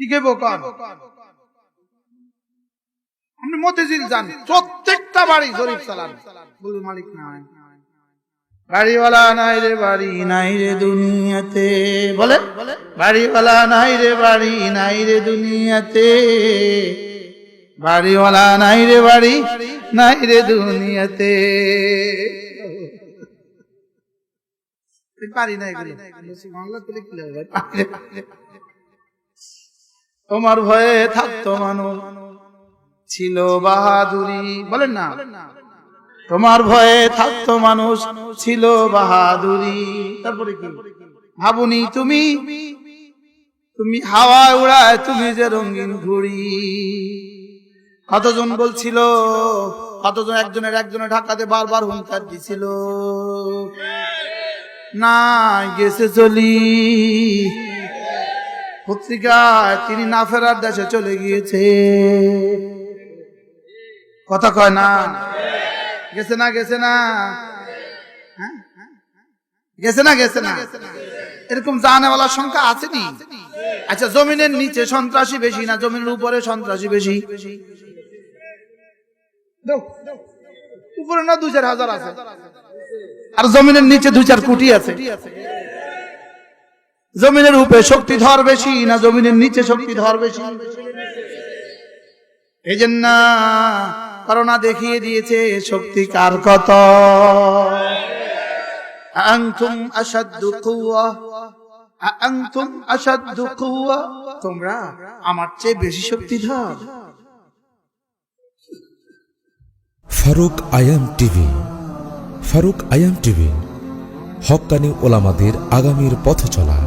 কি কে বোকা আপনি মতিঝিল যান। প্রত্যেকটা বাড়ি জরিপ চালান। বুঝি মালিক নাই বাড়িওয়ালা নাই রে বাড়ি নাই রে দুনিয়াতে। বলে বাড়িওয়ালা নাই রে বাড়ি নাই রে দুনিয়াতে। বাড়িওয়ালা নাই রে বাড়ি নাই রে দুনিয়াতে। পারি না এগুলো বাংলা তুলে কি লাগবে তোমার ভয়ে থাকতো মানুষ। ছিল বাহাদুরি। বলেন না। তোমার ভয়ে থাকতো মানুষ, ছিল বাহাদুরি। তারপরে কি? ভাবুনি তুমি? তুমি হাওয়া উড়ায় তুমি যে রঙিন ঘুড়ি। কতজন বলছিল? কতজন একজনের একজনের ঢাকাতে বারবার হুঙ্কার দিছিল। না গেছে চলি। পত্রিকায় তিনি না ফেরার দেশে চলে গিয়েছে। কথা কয় না? গেছে না গেছে না? হ্যাঁ? গেছে না গেছে না? এরকম জানেওয়ালার সংখ্যা আসেনি আচ্ছা জমিনের নিচে সন্ত্রাসী বেশি না জমিনের উপরে সন্ত্রাসী বেশি। উপরে না দু চার হাজার আছে? আর জমিনের নিচে দু চার কোটি আছে? জমিনের উপরে শক্তিধর বেশি না জমিনের নিচে শক্তিধর বেশি? এই জন্য করোনা দেখিয়ে দিয়েছে, শক্তি কার কত? আনতুম আসাদ্দু কুওয়া, আনতুম আসাদ্দু কুওয়া। তোমরা আমার চেয়ে বেশি শক্তিধর ফারুক আয়াম টিভি, ফারুক আয়াম টিভি হক্কানি ওলামাদের আগামীর পথ চলা